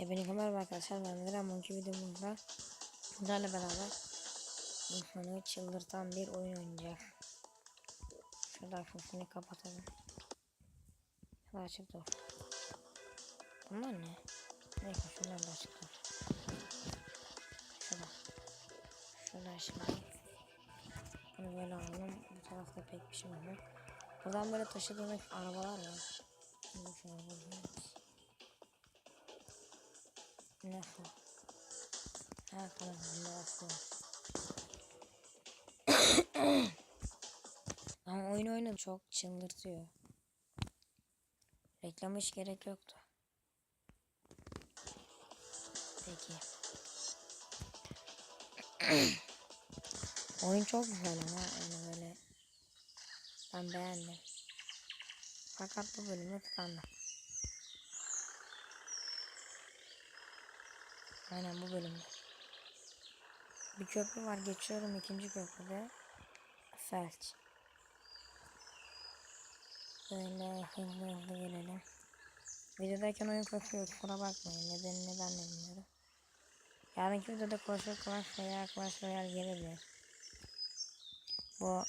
Hepinize merhaba arkadaşlar ben Miran Monkey videomuzda sizlerle beraber insanı çıldırtan bir oyun oynayacağız. Şurada sesini kapatalım. Şurada açık dur. Bunlar ne? Neyse şunlar da açık dur. Şurada. Şurada şimdi. Bunu böyle alalım. Bu tarafta pek bir şey yok. Buradan böyle taşıdığımız arabalar var. Şimdi şöyle bulayım. Nasıl? Bunda aslında. Ama oyun oynadım çok çıldırtıyor. Reklam hiç gerek yoktu. Peki. oyun çok güzel ama yani böyle ben beğendim. Fakat bu bölümde tıkandım. Aynen bu bölümde. Bir köprü var geçiyorum ikinci köprüde. Felç. Böyle hızlı hızlı gelelim. Videodayken oyun koşuyor kusura bakmayın nedeni neden de bilmiyorum. Yarınki videoda koşu Clash veya Clash Royale gelebilir. Bu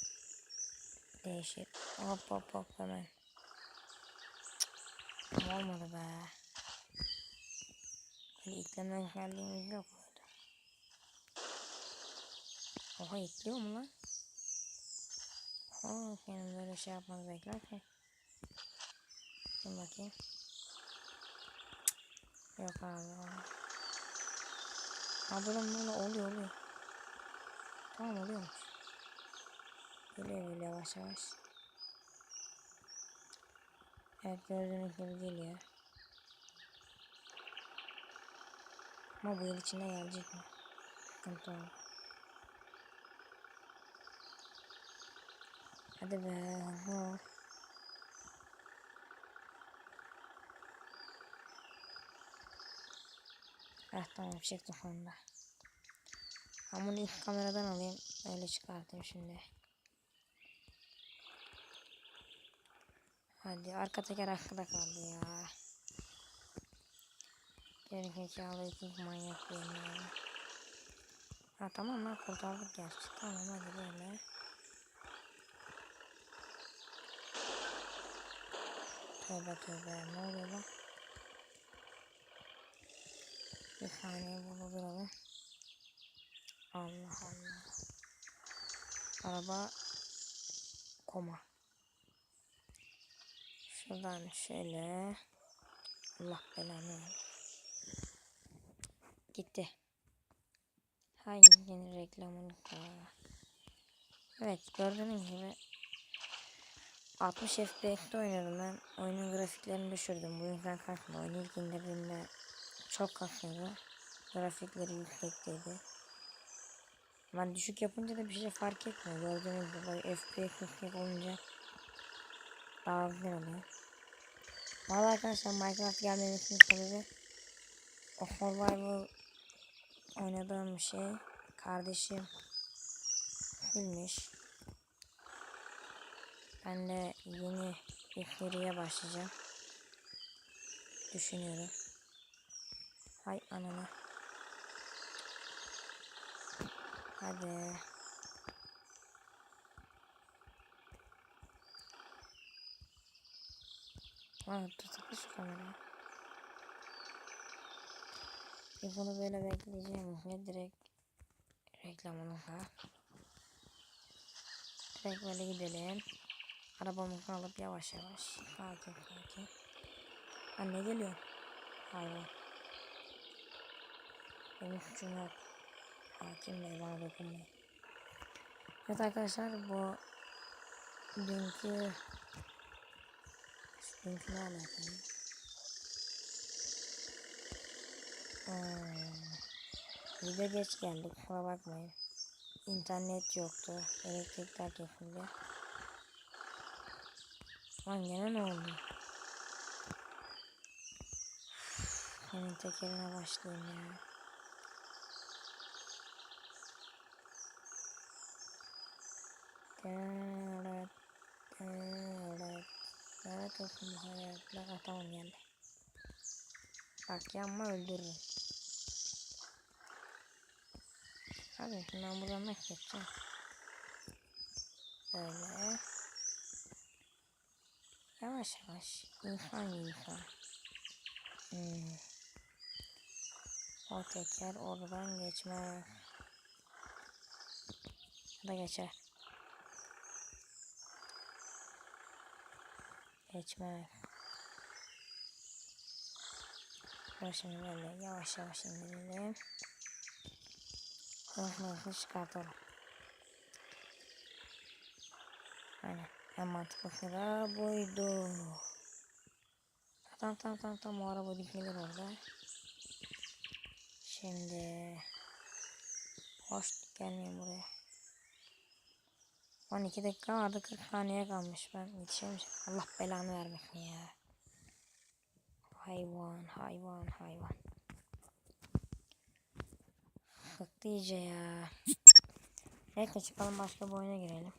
değişir. Hop hop hop hemen. Cık, Olmadı be. İtleme özelliğimiz yok muydu? Oha itliyor mu lan? Oha senin böyle şey yapmanı beklerken. Dur bakayım. Yok abi. Ha böyle oluyor oluyor. Tamam oluyormuş. Geliyor böyle yavaş yavaş. Evet gördüğünüz gibi geliyor. Ama bu yıl içinde gelecek mi? Sıkıntı oldu. Hadi be. Ha. Ah tamam çıktı sonunda. Ben bunu ilk kameradan alayım. Öyle çıkartayım şimdi. Hadi arka teker arkada kaldı ya. Gerizekalı iki manyak benim ya. Ha tamam lan kurtardık gerçi. Tamam hadi böyle. Tövbe tövbe ne oluyor lan? Bir saniye burada duralım. Allah Allah. Araba koma. Şuradan şöyle. Allah belanı. Gitti. Hangi reklamını koyalım. Evet gördüğünüz gibi 60 FPS'te oynadım ben. Oyunun grafiklerini düşürdüm. Bu yüzden kasma. Oyunu ilk indirdiğimde çok kasıyordu. Grafikleri yüksekteydi. Ben düşük yapınca da bir şey fark etmiyor. Gördüğünüz gibi FPS yüksek olunca daha güzel oluyor. Valla arkadaşlar Minecraft gelmemesinin sebebi o survival oynadığım şey kardeşim bilmiş. Ben de yeni bir başlayacağım. Düşünüyorum. Hay anana. Hadi. Aa tutuklu şu kamerayı. Bir bunu böyle bekleyeceğim. Ne direkt reklamını ha. Direkt böyle gidelim. Arabamızı alıp yavaş yavaş. Sakin sakin. Ha ne geliyor? Hayvan. Benim suçum yok. Hakim Bey bana dokunmayın. Evet arkadaşlar bu dünkü dünkü ne alakalı? Hmm. Video geç geldik kusura bakmayın. İnternet yoktu. Elektrikler kesildi. Lan gene ne oldu? Senin tekerine başlayayım ya. Evet. Evet. Evet olsun bu hayatlar. Ah, tamam geldi. Bak yanma öldürürüm. Şimdi ben buradan ne geçeceğim? Böyle. Yavaş yavaş. İnsan insan. Hmm. O teker oradan geçmez. Ya da geçer. Geçmez. Şimdi böyle yavaş yavaş indirelim. Hızlı çıkartalım. Aynen. En mantıklısı da buydu. Tamam tamam tamam tamam o araba dikmeler orada. Şimdi hoş gelmeyin buraya. 12 dakika vardı 40 saniye kalmış ben yetişemeyeceğim. Allah belanı vermesin ya. Hayvan hayvan hayvan. Sıktı iyice ya. Neyse çıkalım başka bir oyuna girelim.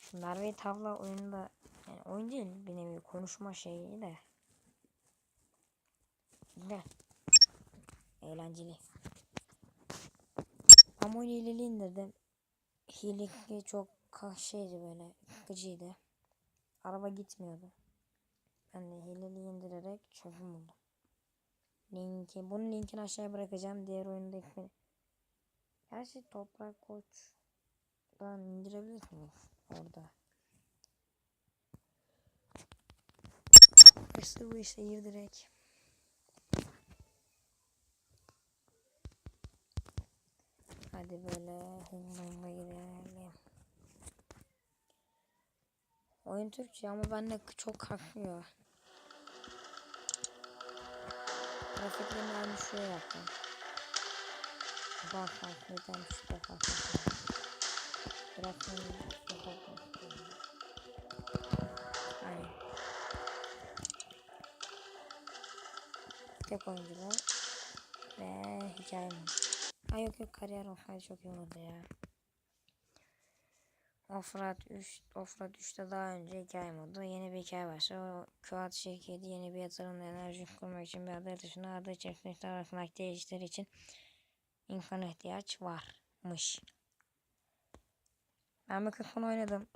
Şu Merve tavla oyunda yani oyun değil bir nevi konuşma şeyi de. Güzel. Eğlenceli. Ama oyunu hileli indirdim. Hileli çok şeydi böyle sıkıcıydı. Araba gitmiyordu. Ben de hileli indirerek çözüm buldum. Linki, bunun linkini aşağıya bırakacağım. Diğer oyundaki Gerçi toprak koçdan indirebilirsiniz orada. İşte bu işte gir direkt. Hadi böyle hızlı gidelim. Oyun Türkçe ama bende çok kalkmıyor. Grafiklerini aynı şuraya yaptım. Bak bak neden şurada bak bak. Bak. Aynen. Tek oyuncular ve hikaye mi? Ha yok yok kariyer olsaydı çok iyi olurdu ya. Offroad 3, Offroad 3'te daha önce hikaye modu yeni bir hikaye başlıyor. O Kağıt şirketi yeni bir yatırımla enerji kurmak için bir aday dışında aday çiftlikler arasındaki değişiklikler için insan ihtiyaç varmış. Ben bu kısmını oynadım.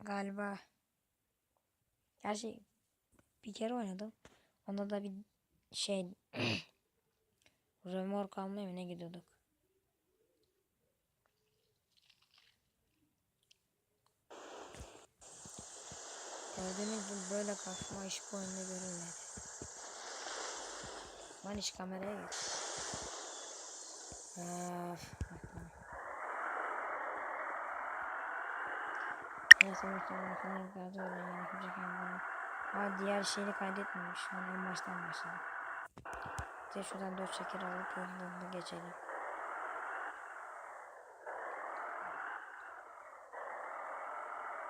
Galiba Gerçi bir kere oynadım. Onda da bir şey Römork almaya mı ne gidiyorduk? Gördüğünüz gibi böyle kasma iş bu oyunda görülmedi. Lan iş kameraya. Öf. Neyse muhtemelen. Aa diğer şeyi kaydetmemiş. Şu en baştan başladım. De şuradan 4 şeker alıp hızlı geçelim.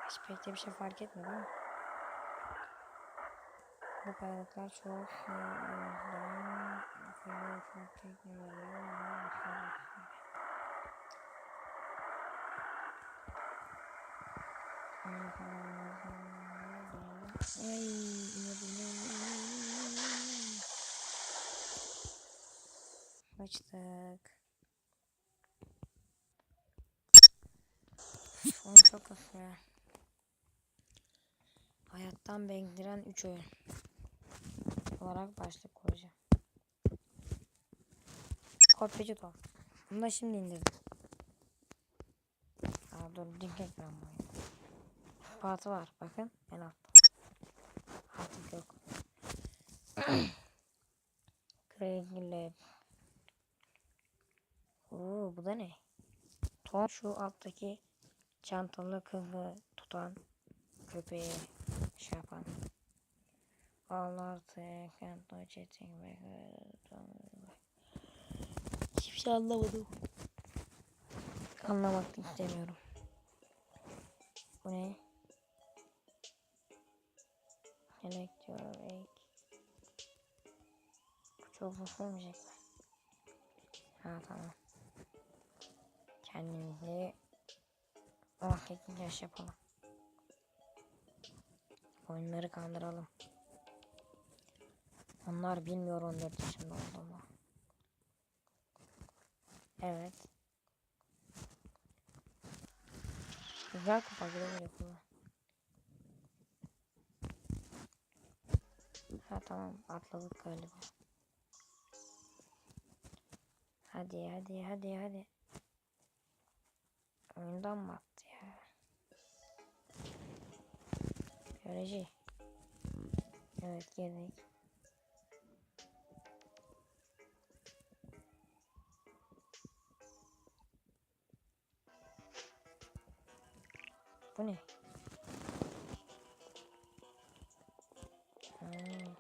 Hiç pek de bir şey fark etmedi ama. Bu kayalıklar çok şey o yüzden şöyle çok ya. Hayattan bekleyen 3 oyun olarak başlık koyacağım. Kopyacı top. Bunu da şimdi indirdim. Aa, dur link ekran bu oyun. Fatı var bakın en altta. Artık yok. Lab. Oo bu da ne? Tom şu alttaki çantalı kızı tutan köpeği şey yapan. Allah can't touch it. Hiçbir şey anlamadım. Anlamak istemiyorum. Bu ne? Your egg. Bu çok olmayacak mı? Ha tamam. Kendimizi 18 yaş yapalım. Oyunları kandıralım. Onlar bilmiyor 14 yaşında olduğumu. Evet. Güzel kupa güle kullan. Ha tamam atladık galiba. Hadi hadi hadi hadi. Oyundan mı attı ya? Göreci. Evet girdik. Понял. ne?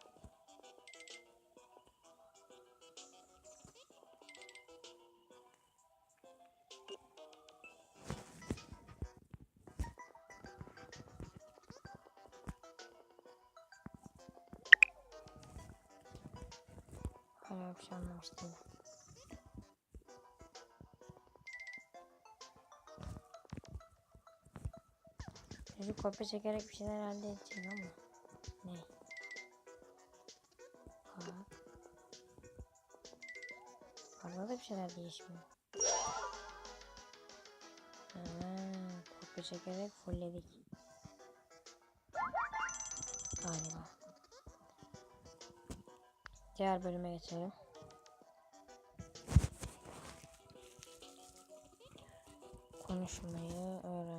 Я вообще не могу. Çocuk kopya çekerek bir şeyler elde edecek ama. Ne? Bak. Orada da bir şeyler değişmiyor. Ha, kopya çekerek fullledik. Galiba. Diğer bölüme geçelim. Konuşmayı öğren.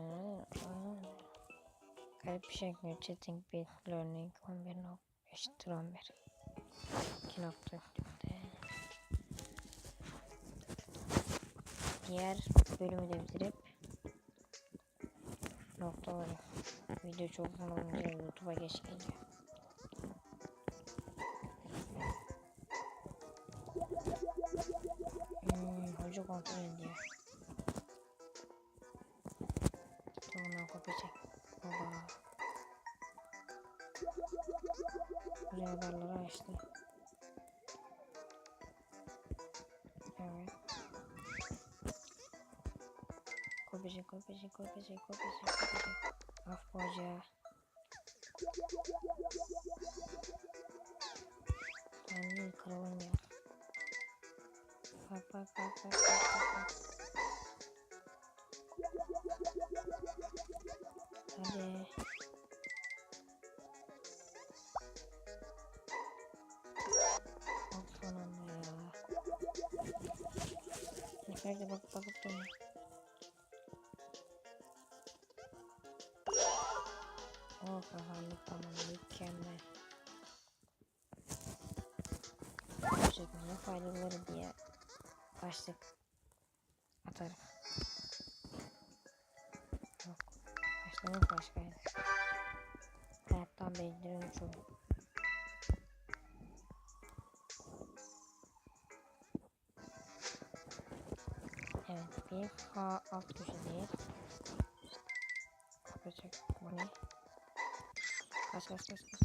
Şey ekliyor. Chatting bit learning 11 nok eşittir 11. 2 nokta üstünde. Diğer bölümü de bitirip noktaları. Video çok uzun olunca YouTube'a geç geliyor. peixe, come peixe, come peixe, come peixe, come peixe. Of course, yeah. I need colonia. Fuck, fuck, fuck, fuck, fuck, fuck, fuck. Okay. Oh kazandık tamam mükemmel. Gerçekten ne faydaları diye başlık atarım. Yok. Başlamak başkaydı. Hayattan belirlerin çoğu. Evet bir H alt köşe değil. Bu ne? Kaç kaç kaç kaç.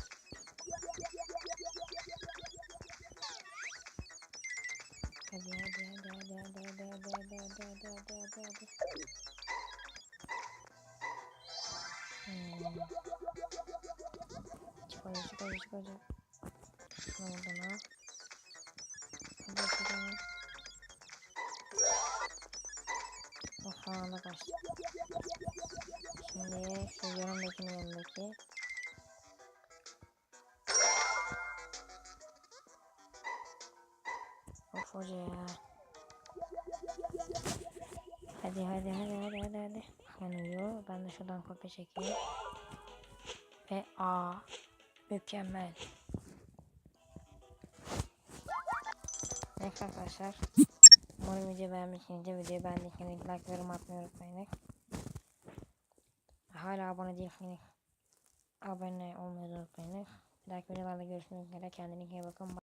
Hadi hadi hadi hadi hadi hadi hadi hadi hadi hadi hadi hadi hadi. Hmm. Çık hadi çık hadi çık hadi. Ne oldu lan? Hadi çıkalım. Oh falan da kaçtı. Şimdi şu yanımdakinin yanındaki. Hoca. Hadi hadi hadi hadi hadi hadi. Ben uyuyor. Ben de şuradan kopya çekeyim. Ve A. Mükemmel. Evet arkadaşlar. Umarım videoyu beğenmişsinizdir. Videoyu beğendiyseniz like ve yorum atmayı unutmayın. Hala abone değilseniz abone olmayı unutmayın. Bir dahaki videolarda görüşmek üzere. Kendinize iyi bakın.